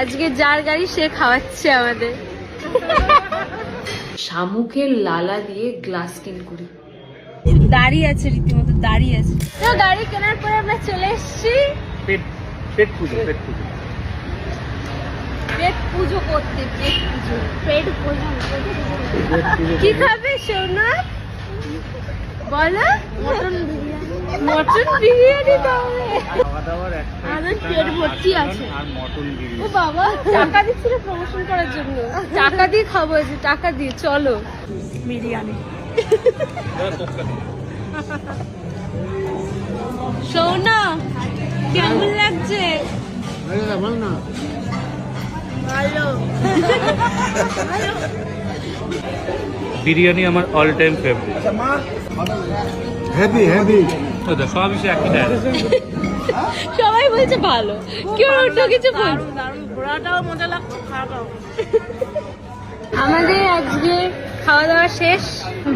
আজকে যার গাড়ি সে খাওয়াচ্ছে আমাদের। শামুকের লালা দিয়ে গ্লাস স্কিন করি। দাঁড়িয়ে আছে রীতিমতো দাঁড়িয়ে আছে। তো গাড়ি কেনার পরে আমরা চলে এসেছি। পেট পেট পুজো পেট পুজো। পেট পুজো করতে পেট পুজো। পেট পুজো পেট পুজো। কি খাবে সোনা? বলো। মটন বিরিয়ানি। মটন বিরিয়ানি তাহলে খাওয়া দাওয়ার একটা আমাদের extra পেট ভর্তি আছে। ও বাবা টাকা দিচ্ছিল প্রমোশন করার জন্য। টাকা দিয়ে খাব যে টাকা দিয়ে চলো। বিরিয়ানি। সোনা কেমন লাগছে? ভালো। বিরিয়ানি আমার all time favourite heavy heavy সব কিছু একই সবাই বলছে ভালো। কেউ অন্য কিছু বল আমাদের আজকে খাওয়া দাওয়া শেষ।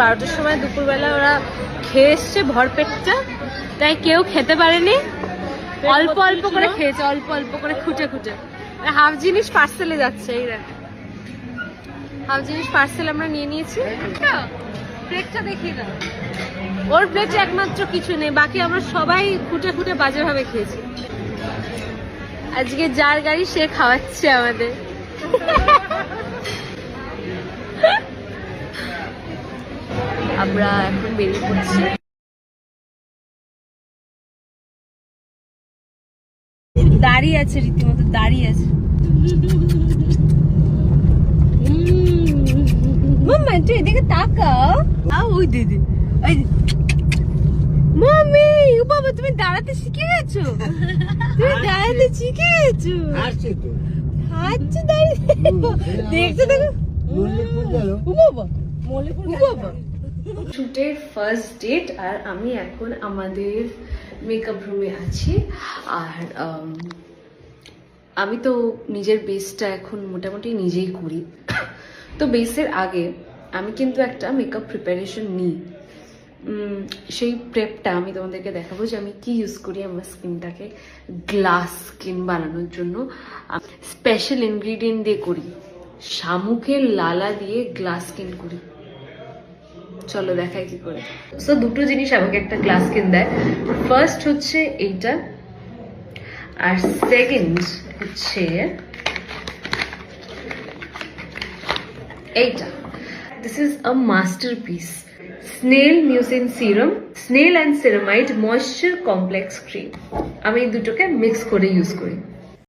বারোটার সময় দুপুরবেলা ওরা খেয়ে এসছে ভরপেটটা। তাই কেউ খেতে পারেনি। অল্প অল্প করে খেয়েছে অল্প অল্প করে খুঁটে খুঁটে। হাফ জিনিস পার্সেলে যাচ্ছে এই দেখ। হাফ জিনিস পার্সেল আমরা নিয়ে নিয়েছি। দেখিয়ে দাও। ওর প্লেটে একমাত্র কিছু নেই, বাকি আমরা সবাই খুঁটে খুঁটে বাজে ভাবে খেয়েছি। আজকে যার গাড়ি সে খাওয়াচ্ছে আমাদের। আমরা এখন বেরিয়ে পড়ছি। দাঁড়িয়ে আছে, রীতিমতো দাঁড়িয়ে আছে। মাম্মা তুই এদিকে তাকাও আ ওই দিদি ওই মামি ও বাবা তুমি দাঁড়াতে শিখে গেছো তুমি দাঁড়াতে শিখে গেছো আসছে তো। হাঁটছে দাঁড়িয়ে দেখছ দেখো ও বাবা মল্লিকপুর ও বাবা শুটের ফার্স্ট ডেট আর আমি এখন আমাদের মেকআপ রুমে আছি। আর আমি তো নিজের বেসটা এখন মোটামুটি নিজেই করি। তো বেসের আগে আমি কিন্তু একটা মেকআপ প্রিপারেশন নিই। সেই প্রেপটা আমি তোমাদেরকে দেখাবো যে আমি কি ইউজ করি আমার স্কিনটাকে গ্লাস স্কিন বানানোর জন্য। স্পেশাল ইনগ্রিডিয়েন্ট দিয়ে করি। শামুকের লালা দিয়ে গ্লাস স্কিন করি। চলো দেখাই কি করে। সো দুটো জিনিস আমাকে একটা গ্লাস স্কিন দেয়। ফার্স্ট হচ্ছে এইটা। আর সেকেন্ড হচ্ছে এইটা। this is a masterpiece snail mucin serum snail and ceramide moisture complex cream আমি এই দুটোকে মিক্স করে ইউজ করি